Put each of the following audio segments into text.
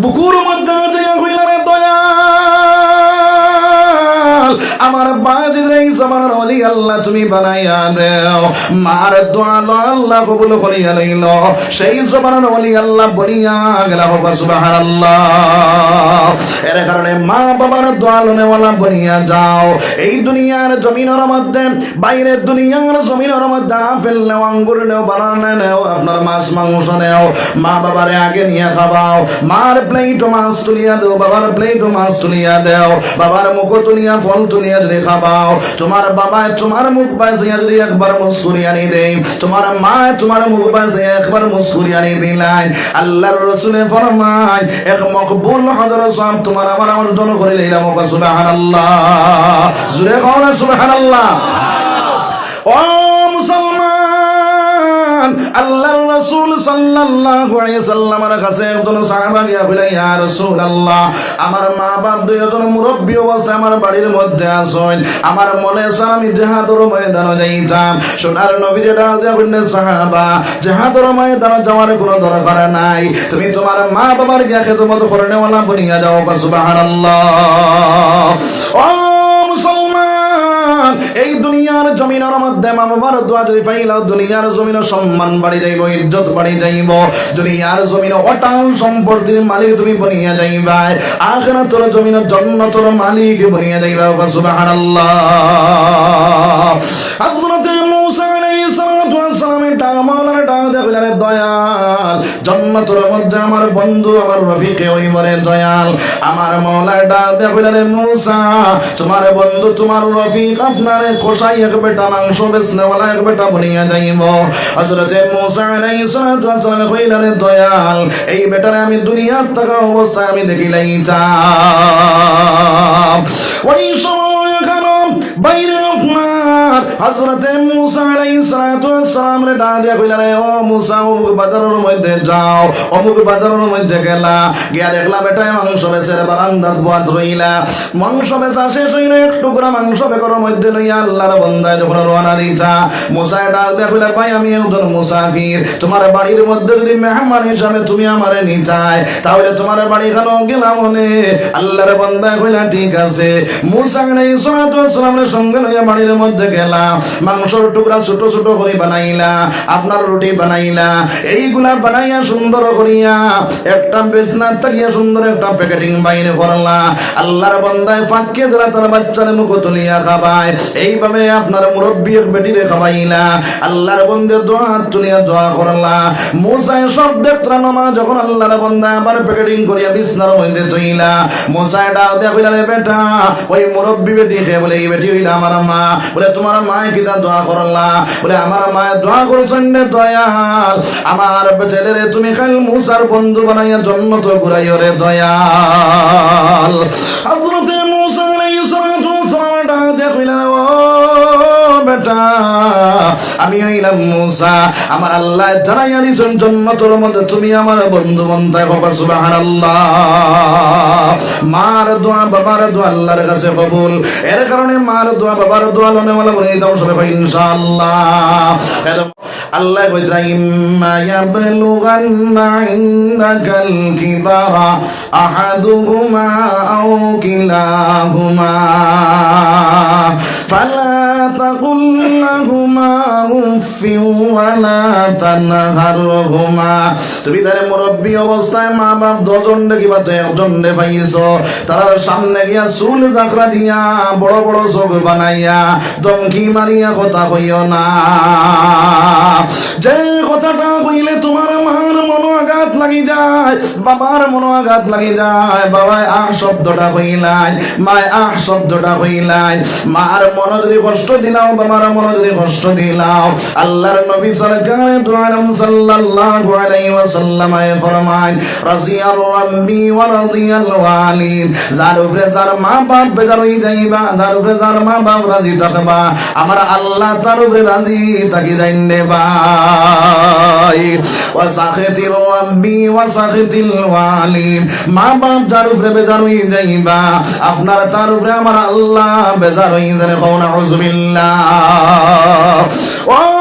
বুকুর মধ্যে আমার বাজির এই জমানার অলি আল্লাহ তুমি বানাইয়া দেও। মার দোয়াল আল্লাহ কবুল করিয়া লইল। সেই জমানার অলি আল্লাহ বলিয়া গেল সুবহানাল্লাহ। এর কারণে মা বাবার দোয়াল নেওয়ালা বনিয়া যাও। এই দুনিয়ার জমিনের মধ্যে, বাইরের দুনিয়ার জমিনের মধ্যে আপেল নেও, আঙ্গুর নেও, বানানা নেও, আপনার মাছ, মাংস নেও। মা বাবারে আগে নিয়ে খাবাও। মার প্লেট মাছ তুলিয়া দেও, বাবার প্লেট মাছ তুলিয়া দেও। বাবার মুখ তুলিয়া, ফল তুলিয়া যদি খাবাও তোমার বাবায় তোমার মুখ বাজিয়া যদি একবার মুস্কুরি আনি দেই, তোমার মা তোমার মুখ বাঁচিয়া একবার মুস্কুরি আনি দিলাই। আল্লাহর রসুলে ফরমায়, এক মকবুল হজর সাম তোমার আমার জন্য করে লইলাম। সুবহানাল্লাহ। জুড়ে কও না সুবহানাল্লাহ। ও মুসলমান আল্লাহর রাসূল সাল্লাল্লাহু আলাইহি সাল্লামের কাছে একজন সাহাবা গিয়া বলে, ইয়া রাসূলুল্লাহ, আমার মা বাপ দুইজন মুরব্বী অবস্থায় আমার বাড়ির মধ্যে আসেন আমার মনে স্যার আমি জেহাদর ময়দানে যাইতাম। সোনার নবী যেটা দেয়া বললেন, সাহাবা, জেহাদর ময়দানে যাওয়ার কোনো দরকার নাই। তুমি তোমার মা বাবার গিয়া খেদমত করে নেওয়ালা বনিয়া যাও সুবহানাল্লাহ। ও মুসলমান, এই দুনিয়ার জমিনের মধ্যে মা বাবার দোয়া যদি পাইলাও দুনিয়ার জমিন সম্মান বাড়ি যাইব, ইজ্জত বাড়ি যাইব। দুনিয়ার জমিন অটাল সম্পত্তির মালিক তুমি বনিয়া যাইবা আখেরা তোর জমিন জন্ম তোর মালিক বনিয়া যাইবা সুবহানাল্লাহ। দয়াল। জন্নতের মধ্যে আমার বন্ধু, আমার রফিকে ওই মরে দয়াল, আমার মাওলানা ডাক দেখলেন মূসা, তোমার বন্ধু, তোমার রফিক আপনার কোষাই এক বেটা মাংস বেচনেওয়ালা এক বেটা বনিয়া যাইব। হযরতে মূসা আলাইহিস সালাতু ওয়াস সালাম কইলেন দয়াল, এই বেটারে আমি দুনিয়ার থাকা অবস্থায় আমি দেখিলাই ওই সময় হযরতে মূসা সালাম ডাক দিয়া কইলা রে, ও মূসা, অমুক বাজারের মধ্যে যাও, অমুক বাজারের মধ্যে গেলা, গিয়া দেখলা মাংস বারান্দাত বোয়াত রইলা। মাংস বেচা শেষ হইল, এক টুকরা মাংস বেকর মধ্যে লইয়া আল্লাহর যখন রওনা দিতা মূসা দিয়া কইলা, ভাই, আমি একজন মুসাফির, তোমার বাড়ির মধ্যে যদি মেহমান হিসাবে তুমি আমারে নিতাই, তাহলে তোমার বাড়ি কেন গেলাম মনে আল্লাহর বন্দায় কইলা, ঠিক আছে। মূসা আলাইহিস সালামের সঙ্গে লইয়া বাড়ির মধ্যে গেলাম মাংসর টুকরা ছোট ছোট করে বানাইলা আপনার রুটি বানাইলা এইগুলা বানাইয়া সুন্দর করিয়া একটা বেচনা তাকিয়া সুন্দর একটা প্যাকেটিং বাইরে করলা আল্লাহর বন্দায় ফাঁকে যারা তার বাচ্চার মুখ তুলিয়া খাবায়, এইভাবে আপনার মুরব্বী বেটিরে খাবাইলা আল্লাহর দোয়া তুলিয়া দোয়া করলা। সব নমা যখন আল্লাহর বন্দা আবার প্যাকেটিং করিয়া বিছনার মধ্যে তুইলা দেয়া কইলা বেটা, ওই মুরব্বী বেটি খেয়ে বলে, এই বেটি হইলা আমার মা। বলে, তোমার মা কিটা দোয়া করল্লা বলে, আমার মায়ের দোয়া করছেন রে দয়াল। আমার ছেলেরে তুমি খাল মুসার বন্ধু বানাইয়া জন্ম তো ঘুরাইও রে দয়াল। হজরতে মুসা আলাইহিস সালাম দেয়া ও বেটা। আমি হইলাম মুসা। আমার আল্লাহ জানাইয়া দিছেন জন্নতর মধ্যে তুমি আমার বন্ধু বন্ধায় বাবা সুবহানাল্লাহ। মার দোয়া, বাবার দোয়া আল্লাহর কাছে কবুল। এর কারণে মার দোয়া, বাবার দোয়া লনে ওয়ালা বলে দাও সবাই ইনশাআল্লাহ। আল্লাহ কইরা ইম্মা ইয়াবলুগান্না ইনদাকাল কিবারা আহাদুহুমা আও কিলাহুমা। ফালা তাকুল তুমি তারে মুরব্বী অবস্থায় মা বাপ দশজন কিবা তো একজন পাইছো। তার সামনে গিয়া চুল জাকরা দিয়া বড় বড় চোখ বানাইয়া দমকি মারিয়া কথা কইও না। যায়, বাবার মনো আঘাত লাগি যায় বাবায় আহ শব্দটা কইলাই মায় আহ শব্দটা কইলাই মার মন যদি কষ্ট দিলাও, বাবার মন যদি কষ্ট দিলাও, আল্লাহর নবী সরকার দুআরম সাল্লাল্লাহু আলাইহি ওয়াসাল্লাম ফরমান রাজিয়ার রাব্বি ওয়া রাদিয়াল ওয়ালিদ যার উপরে যার মা বাপ বেজার হই যাইবা, যার উপরে যার মা বাপ রাজি থাকবা, আমার আল্লাহ তার উপরে রাজি থাকি যাইনে ভাই। ওয়া সাখিতির রাব্বি ওয়া সাখিতিল ওয়ালিদ মা বাপ যার উপরে বেজার হই যাইবা, আপনার তার উপরে আমার আল্লাহ বেজার হই জানে কোন আউযুবিল্লাহ ও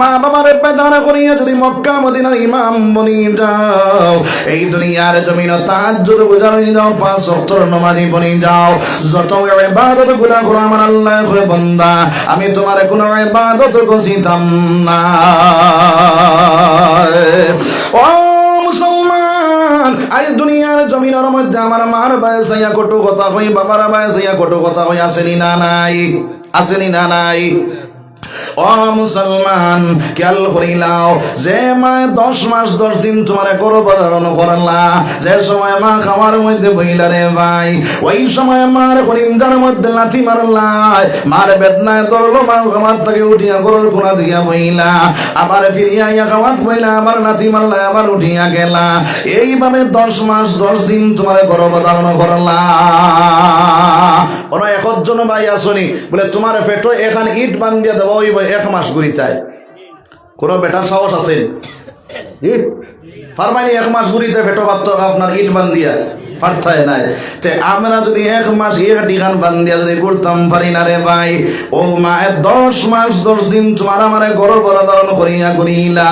মা বাবার বেজারা করিয়া যদি মক্কা, মদিনার ইমাম বনি যাও, এই দুনিয়ার জমিন তাহাজ্জুদ গুজার হয়ে যাও, পাঁচ অক্টর নমাজি বনি যাও। যত ইবাদতগুলা করো আমার আল্লাহ হয়ে বন্দা, আমি তোমার কোনো ইবাদত গছিতাম না। ও মুসলমান আজ দুনিয়ার জমিনের মধ্যে আমার মার বায়সাইয়া কটু কথা কই, বাবার বায়সাইয়া কটু কথা কই, আসেনি না নাই? আসেনি না নাই? ও মুসলমান, খেয়াল করিলাও যে মায় দশ মাস, দশ দিন তোমার ধারণ করলা, যে সময় মা খাওয়ার মধ্যে বইলা রে ভাই, ওই সময় মার হরিন্দার মধ্যে লাথি মারলাই মার বেদনায় ধরলো মা খাবার থেকে উঠিয়া গরুর কোনা দিয়া বইলা, আবার ফিরিয়া ইয়া খাবার বইলা, আবার লাথি মারলা, আবার উঠিয়া গেলা। এইভাবে দশ মাস, দশ দিন তোমার গর্ভ ধারণ করলা। ওরা একজন ভাই আসনি, বলে, তোমার পেটো এখানে ইট বান্ধিয়া দেবো ওই এক মাস ঘুরি চাই কোনো বেটার সাহস আছে? ইট ফারমাইনি এক মাস ঘুরিতে পেটো ভাত আপনার ইট বান্ধিয়া পারছায় নাই। তে আমরা যদি এক মাস এক টিকান বান্ধিয়া যদি করতাম পারি না রে ভাই, ও মা এ দশ মাস, দশ দিন তোমার আমার গর্ব ধারণ করিয়া করিলা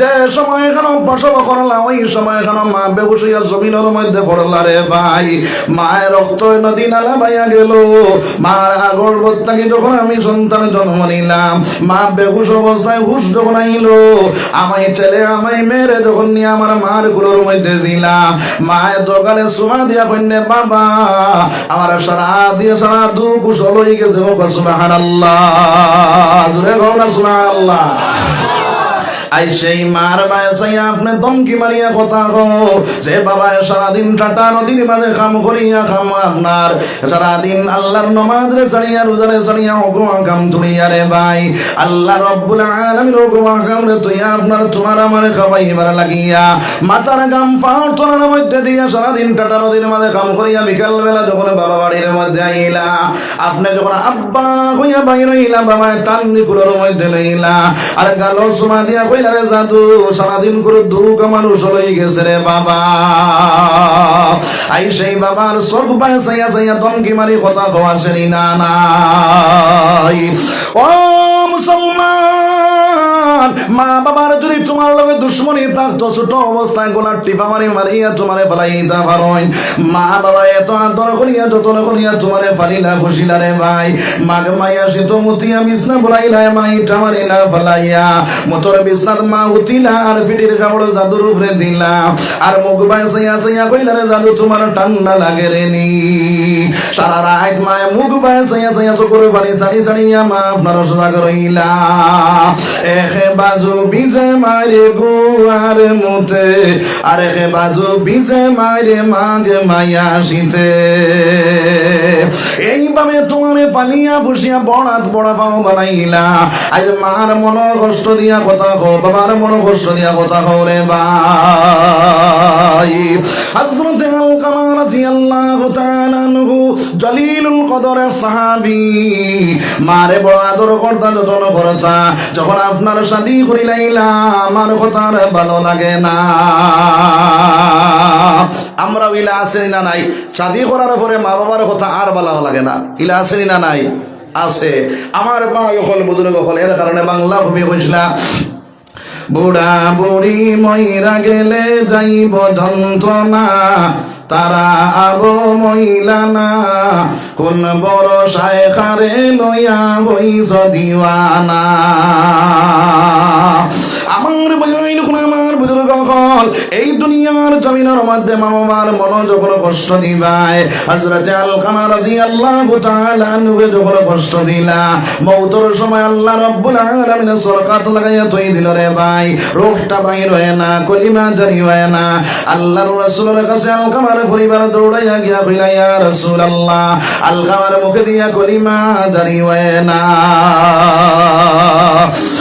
যে সময় এখানে প্রসব করলা, ওই সময় এখানে মা বেবসইয়া জমিনের মধ্যে পড়লা রে ভাই। মায়ের রক্ত নদী নালা বাইয়া গেল। মার আগর বত্তাকে যখন আমি সন্তান জন্ম নিলাম, মা বেহুশ অবস্থায় হুশ যখন আইলো, আমায় ছেলে, আমায় মেরে যখন নিয়ে আমার মারগুলোর মধ্যে দিলাম। মায়ের দোকানে সুমা দিয়া কন্যা বাবা, আমার সারা দিয়ে সারা দু কুশল হয়ে গেছে। ও সুবাহান আল্লাহ না আল্লাহ আই সেই মার বায়সাই আপনি দমকি মারিয়া কথা গো যে বাবা সারাদিন টাটা নদীর মাঝে কাম করিয়া খাম আপনার। সারাদিন আল্লাহর নমাজ রে রোজারে ছাড়িয়া ওগুমা কাম তুলিয়া রে ভাই। আল্লাহ রব্বুল আলামিন ওগুমা কাম রে তুই আপনার তোমার আমার খাওয়াইবার লাগিয়া। মাথার গাম পাহাড় মধ্যে দিয়া সারাদিন টাটা নদীর মাঝে কাম করিয়া বিকাল বেলা যখন বাবা বাড়ির মধ্যে আইলা, আপনি যখন আব্বা হইয়া বাইর হইলা, বাবা টান দিকুলোর মধ্যে লইলা, আর গালো সুমা দিয়া কইলা রে জাদু, সারাদিন করে দুর্গা মানুষ হয়ে গেছে রে বাবা। আই সেই বাবার চোখ পায় চাইয়া চাইয়া দমকি মারি কথা কোয়া না নাই। ও মুসলমান মা বাবার যদি তোমার লগে দুশ্মনী থাকতো ছোট অবস্থায় গোলার টিপা মারি মারিয়া তোমারে ফেলাইতা পারই মা বাবা এত আদর করিয়া, যতন করিয়া তোমারে ফালিলা, খুশিলা রে ভাই। মাগ মাইয়া শীত মুতিয়া বিছনা বলাইলা মাইটা মারিলা ফেলাইয়া। মোটর বিছনাত মা উঠিলা, আর পিটির কাপড় জাদুর উপরে দিলা। আর মুখ বাই সাইয়া সাইয়া কইলা রে, জাদু তোমার ঠান্ডা লাগে রে নি। সারা রাত মায় মুখ বাই সাইয়া সাইয়া চকুরে পানি সারি সারিয়া মা আপনার সজাগ রইলা। এহে বাজু বিজে মারে গুয়ার মুতে আর এহে বাজু বিজে মারে মাগে মায়া শীতে। এইভাবে তোমার পালিয়া ফুসিয়া বড়াত বড়া পাও বানাইলা। আজ মার মন কষ্ট দিয়া কথা কো বাবার মন কষ্ট দিয়া কথা কো রে ভাই। হযরত আল কামার রাদিয়াল্লাহু তাআলা আনহু জলিলুল কদরের সাহাবী। মারে বড় আদর করতা যতন করছা যখন আপনার শাদি করিলাইলা আমার কথা আর ভালো লাগে না। আমরা ইলা আসেনি না নাই? শাদি করার পরে মা বাবার কথা আর ভালো লাগে না। ইলা আসেনি না নাই? আছে। আমার মা হল বুজুর্গ হল, এর কারণে বাংলা ভূমি বুঝলা বুড়া বুড়ি ময়রা গেলে যাইব যন্ত্রণা। তারা আবো মহিলানা কোন বড় সায়খারে লইয়া হইস দিওয়ানা আমার বয়াইন আমার বুজুর্গ হল এই দুনিয়ার জমিনের মধ্যে মামার মন যখন কষ্ট দিবাই হযরত আল কামার রাদিয়াল্লাহু তাআলা নবে যখন কষ্ট দিলা, মৌতর সময় আল্লাহ রাব্বুল আলামিন সরকাত লাগাইয়া তৈ দিল রে ভাই। রোগটা বাইর হয় না, কলিমা জারি হয় না। আল্লাহর রাসূলের কাছে আল কামার পরিবার দৌড়াইয়া গিয়া কইলা, ইয়া রাসূলুল্লাহ আল কামার মুখে দিয়া কলিমা জারি হয় না।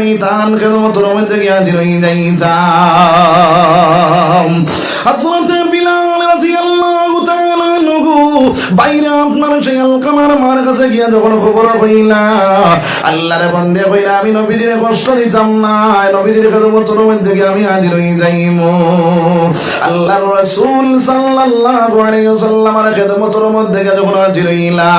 আমি তান খেদমতের মধ্যে গিয়া দিরই যাই যা বাইরে আপনার সেই আলকামার মার কাছে গিয়া যখন খবর হইলা, আল্লাহরে বন্দে কইলা আমি নবীদের কষ্ট দিতাম না নবীদের খেদমতের মধ্যে আমি হাজির হই যাইমু। আল্লাহর রাসূল সাল্লাল্লাহু আলাইহি ওয়াসাল্লামের খেদমতের মধ্যে যখন হাজির হইলা,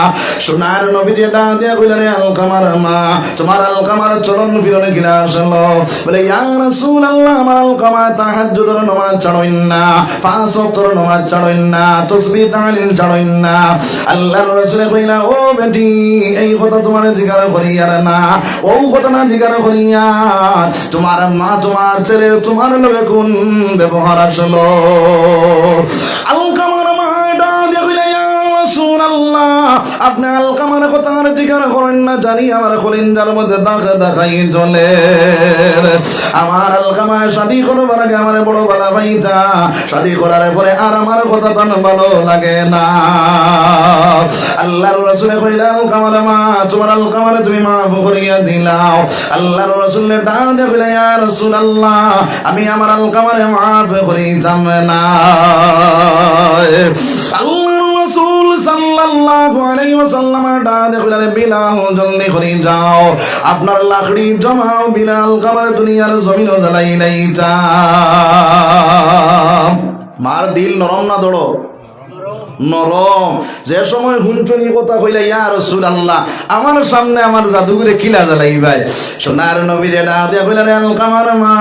সোনার নবী যে ডাক দিয়া কইলা, রে আলকামার মা, তোমার আলকামার চরণ ফিরনে গিলা আসলো। বলে, ইয়া রাসূলুল্লাহ, আমার আলকামা তাহাজ্জুদের নামাজ ছাড়ইন না, পাঁচ ওয়াক্তের নামাজ ছাড়ইন না, তাসবিহ তাহলিল ছাড়ইন না। আল্লাহর রাসূল কইলা, ও বেটি, এই কথা তোমার জিজ্ঞাসা করিয়ার না। ও কথা না জিজ্ঞাসা করিয়া তোমার মা তোমার ছেলে তোমার লগে কোন ব্যবহার আসলো? আলকামার রাসূলুল্লাহ আপনি আলকামার কথা আর জিজ্ঞাসা করেন না, জানি আমার মধ্যে দেখাই আমার শাদি আমার বড় ভাইটা শাদি করার পরে আর আমার কথা তো ভালো লাগে না। আল্লাহর রাসূলে আলকামার মা, তোমার তুমি মাফ করিয়া দিলাও। আল্লাহর রাসূলে ডাক দিয়ে কইলা ইয়া রাসূলুল্লাহ, আমি আমার আলকামারে মাফ করিতাম না। আল্লাহর রাসূল জলদি আপনার লাকড়ি জমাও, বিলাল কামার দুনিয়ার জমিনও জ্বালাই নাই মার দিল নরম না দড়ো নরম। যে সময় হুনটনি কথা কইলা, ইয়া রসুল আল্লাহ আমার সামনে আমার জাদুঘরে কিলা জ্বালাই ভাই? সোনার নবী রে ডাক দিয়া কইলা, রে আলকামার মা,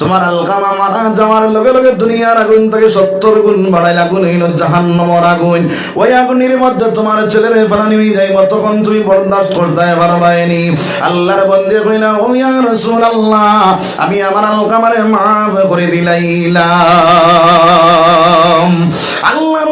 তোমার আলকামা মারা যাওয়ার লগে লগে দুনিয়ার আগুন থেকে সত্তর গুণ বাড়াইল আগুন হইল জাহান্নমর আগুন। ওই আগুনের মধ্যে তোমার ছেলেরে ফালানি হয়ে যাইব তখন তুমি বরদাস্ত করতে পারবাইনি। আল্লাহর বন্দে কইলা, ও ইয়া রসুল আল্লাহ আমি আমার আলকামারে মাফ করে দিলাইলাম। আল্লাহর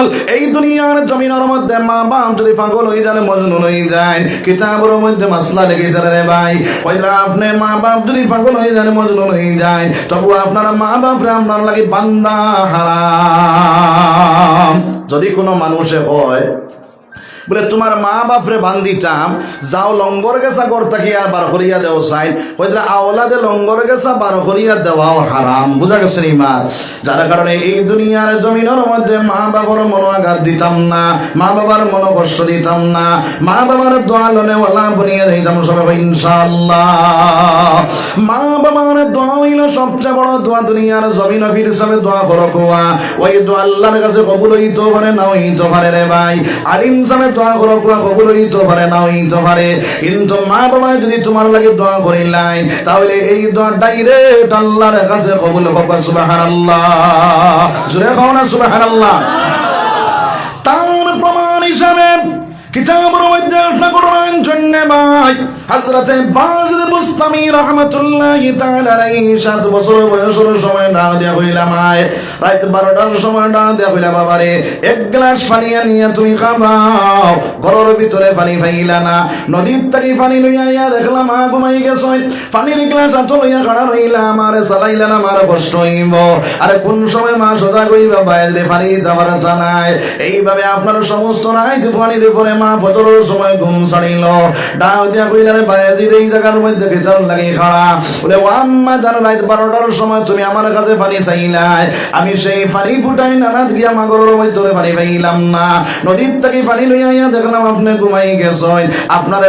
সকল এই দুনিয়ার জমিনের মধ্যে মা বাপ যদি পাগল হয়ে যায় মজনুন হয়ে যায়, কিতাবের মধ্যে মাসলা লেগে যায় রে ভাই। পয়লা আপনি মা বাপ যদি পাগল হয়ে যায় মজনুন হয়ে যায়, তবু আপনার মা বাপরে আপনার লাগে বান্দা হারাম। যদি কোনো মানুষে হয় বলে, তোমার মা বাপরে বান্দিতাম যাও লঙ্গর গেছা গর থাকি আর বার করিয়া দেও সাইন। হয়তো আওলাদে লঙ্গর গেছা বার করিয়া দেওয়াও হারাম। বুঝা গেছে নি মা? যার কারণে এই দুনিয়ার জমিনের মধ্যে মা বাবার মনো আঘাত দিতাম না, মা বাবার মনো কষ্ট দিতাম না, মা বাবার দোয়া লনে ওয়ালা বনিয়ে দিতাম সবাই, ইনশাআল্লাহ। মা বাবার দোয়া হইল সবচেয়ে বড় দোয়া দুনিয়ার জমিন ফির হিসাবে দোয়া করো কোয়া। ওই দোয়া আল্লাহর কাছে কবুল হইতে পারে, না হইতে পারে রে ভাই। আলিম সামে দোয়া করো কোয়া কবুল হইতে পারে না হইতে পারে। কিন্তু মা বাবা যদি তোমার লাগে দোয়া করিলাই তাহলে এই দোয়া ডাইরেক্ট আল্লাহর কাছে কবুল হবে, সুবহানাল্লাহ। জোরে কও না, সুবহানাল্লাহ। তার প্রমাণ হিসাবে কিতাবের মধ্যে করুন জন্য ভাই হযরতে বাজিদ বুস্তামি রাহমাতুল্লাহি তাআলা আলাইহি সাত বছর বয়সের সময় ডাক দেয়া রাত 12টার সময় দেয়া বাবারে, এক গ্লাস পানি তুমি খাবাও ঘরের ভিতরে পানি পাইলা না। নদীর তারি পানি লইয়া ইয়া দেখলাম, মা ঘুমাই গেছ। পানির গ্লাস আতো লইয়া খাড়া না, আমার কষ্ট হইব। আরে, কোন সময় মা সদা কইবা বাইরে পানি দেওয়ার জানায় এইভাবে আপনার সমস্ত রাত পানির পরে মা ফজরের সময় ঘুম ছাড়িল। ডাক দিয়া কইলা বায়াজিদ এই সময়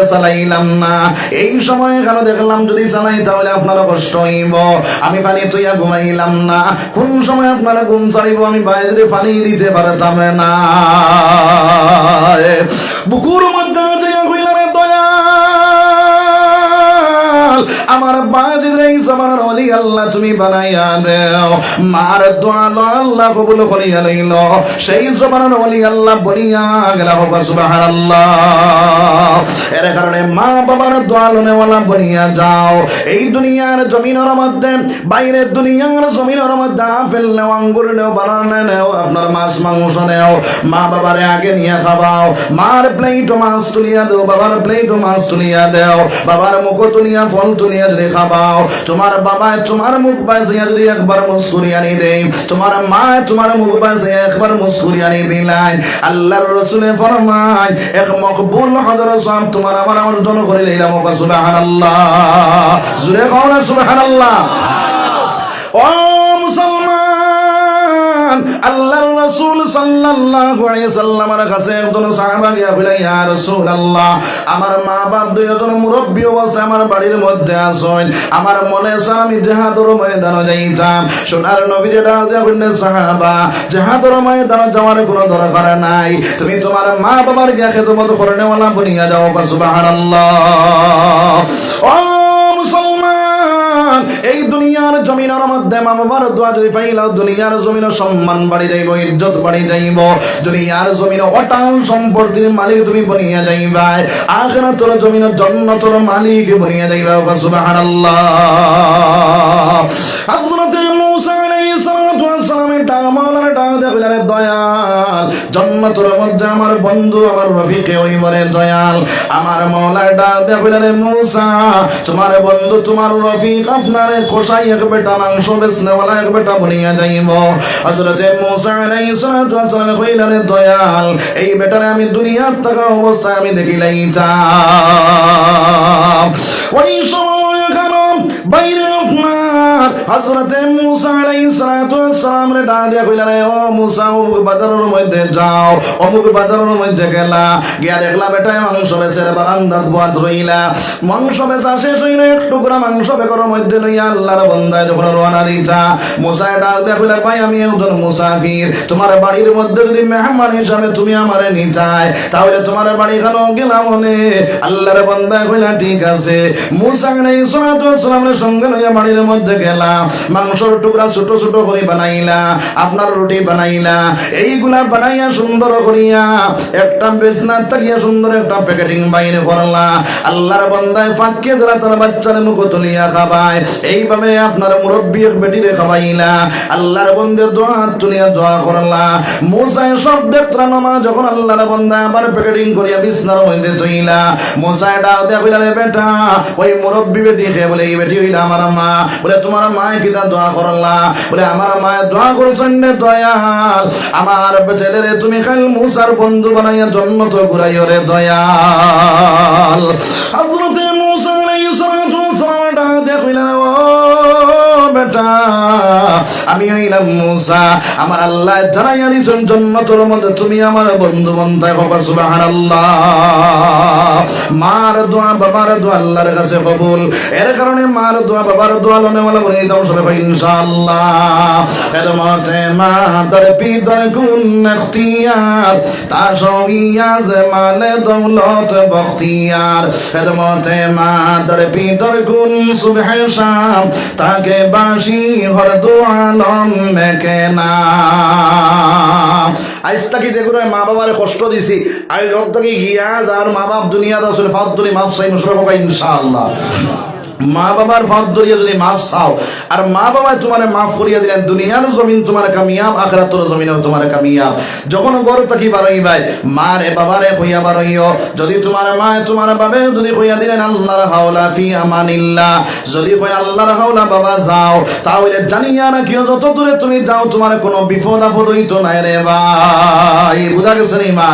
চালাইলাম না। এই সময় কেন দেখলাম যদি চালাই, তাহলে আপনার কষ্ট হইব। আমি পানি তুইয়া ঘুমাইলাম না। কোন সময় আপনারা ঘুম ছাড়িব আমি বাইরে পানি দিতে পারতাম না। বুকুর মধ্যে আমার বাজির এই জমানার অলি, আল্লাহ তুমি বানাইয়া দেও। মার দোয়া লো আল্লাহ কবুল করিয়া লইল। সেই জমানার অলি আল্লাহ বলিয়া গেল সুবহানাল্লাহ। এর কারণে মা বাবার দোয়া লোনেওয়ালা বনিয়া যাও। এই দুনিয়ার জমিনের মধ্যে, বাইরের দুনিয়ার জমিনের মধ্যে আপেল নেও, আঙ্গুর নেও, বানানা নেও, আপনার মাছ, মাংস নেও। মা বাবারে আগে নিয়ে খাওয়াও মার প্লেট মাছ তুলিয়া দেও, বাবার প্লেট মাছ তুলিয়া দেও। বাবার মুখ তুলিয়া ফল তুলিয়া যদি খাওয়াও তোমার বাবা তোমার মুখ বাজিয়া যদি একবার মুস্কুরি আনি দেয় তোমার মা তোমার মুখ বাজিয়া একবার মুস্কুরি আনি দিলাই। আল্লাহর রসুলে ফরমায়, এক মকবুল হজর সব তোমার আমার জন্য করে লইলাম সুবহানাল্লাহ। জুড়ে কও না সুবহানাল্লাহ। যাওয়ার কোনো দরকার নাই। তুমি তোমার মা বাবার গিয়া খেদমত করে নেওয়ালা বনিয়া যাও, সুবহানাল্লাহ। ও মুসলমান, এই জমিনের মধ্যে মা বাবার দোয়া যদি পাইলাও, দুনিয়ার জমিন সম্মান বাড়ি যাইব, ইজ্জত বাড়ি যাইব। দুনিয়ার জমিন অটাল সম্পত্তির মালিক তুমি বনিয়া যাইবা আখিরাতের জমিন জন্নতর মালিক বনিয়া যাইবা সুবহানাল্লাহ। হযরত মূসা আলাইহিস সালামের ডাক, মাওলানা ডাক দেখলেন, দয়াল। জন্নতর মধ্যে আমার বন্ধু, আমার রফিকে ওই বলে, দয়াল, আমার মাওলা ডাক দেখলেন মূসা, তোমার বন্ধু, তোমার রফিক আপনারে কষাই এক বেটা মাংস বেচনেওয়ালা এক বেটা বনিয়া যাইব। হযরতে মূসা আলাইহিস সালাতু ওয়াস সালাম কইলেন, দয়াল, এই বেটারে আমি দুনিয়ার থাকা অবস্থায় আমি দেখিলাই চাম ওই সময় কেন বাইরে হযরতে মূসা আলাইহিস সালাতু ওয়াস সালাম রে দিয়া ও মূসা, অমুক বাজারের মধ্যে যাও, অমুক বাজারের মধ্যে গেলা। গিয়া দেখলা মাংস বেচের বারান্দার বাদ রইলা। মাংস বেচা শেষ হইলে, এক টুকরা মাংস বেকর মধ্যে লইয়া আল্লাহর যখন রওনা দিছা মূসা ডাক দিয়া কইলা, ভাই, আমি একজন মুসাফির। তোমার বাড়ির মধ্যে যদি মেহমান হিসাবে তুমি আমারে নিতাই তাহলে তোমার বাড়ি কেন গেলাম মনে আল্লাহর বন্দায় কইলা, ঠিক আছে। মূসা সালামের সঙ্গে লইয়া বাড়ির মধ্যে গেলাম। মাংসর টুকরা ছোট ছোট করে বানাইলা, আপনার রুটি বানাইলা, এইগুলা বানাইয়া সুন্দর করিয়া, একটা বেচনা তাকিয়া সুন্দর একটা প্যাকেটিং বাইরে করলা আল্লাহর বন্দায় ফাঁকে যারা তার বাচ্চার মুখ তুলিয়া খাবায়, এইভাবে আপনার মুরব্বী এক বেটিরে খাবাইলা আল্লাহর বন্ধে দোয়া হাত তুলিয়া দোয়া করলা। মোসাই সব দেখত্রা নমা যখন আল্লাহর বন্দা আবার প্যাকেটিং করিয়া বিছনার মধ্যে তুইলা মোসাই ডাক দেয়া বেটা, ওই মুরব্বী বেটি খেয়ে বলে, এই বেটি হইলা আমার মা বলে, তোমার মায় কিতা দোয়া করল্লা। বলে, আমার মায় দোয়া করেছেন দয়াল। আমার ছেলে রে, তুমি খাল মুসার বন্ধু বানাইয়া জন্ম তো ঘুরাইও রে দয়াল। আমি হইলাম মুসা। আমার আল্লাহ জানাইয়া দিয়েছেন জন্নতর মধ্যে তুমি আমার বন্ধু বন্ধায় বাবা, সুবহানাল্লাহ। মার দোয়া, বাবার দোয়া আল্লাহর কাছে কবুল। এর কারণে মার দোয়া, বাবার দোয়া লনে বলা বলে দাও সবাই ইনশাআল্লাহ। খেদমতে মা দর পিদর গুণ এখতিয়ার তা সহিয়া মালে দৌলত বখতিয়ার। খেদমতে মা দর গুণ সুবহে শাম, তাকে বাসি হর দু আলম মেখে না। আজ মা বাবারে কষ্ট দিছি। আজ রক্তকে গিয়া যার মা বাপ দুনিয়াতে আসলে ফাঁদ ধরে মাছ মুসরে ইনশাআল্লাহ। মা বাবার যদি মাফ চাও। আর মা বাবা তোমার মাফ করিয়া দিলেন, দুনিয়ার জমিন তোমার কামিয়াব, আখরাতর তোমার কামিয়াব। যখন থাকি বারই ভাই বাবারে কইয়া বারইও, যদি তোমার মা তোমার বাবে যদি কইয়া দিলেন, আল্লাহর হাওলা ফি আমানিল্লাহ যদি কই আল্লাহর হাওলা বাবা যাও তাহলে জানিয়া না কিও যত দূরে তুমি যাও, তোমার কোনো বিপদ আপদ হইতো নাই রে ভাই বুঝা গেছে নি মা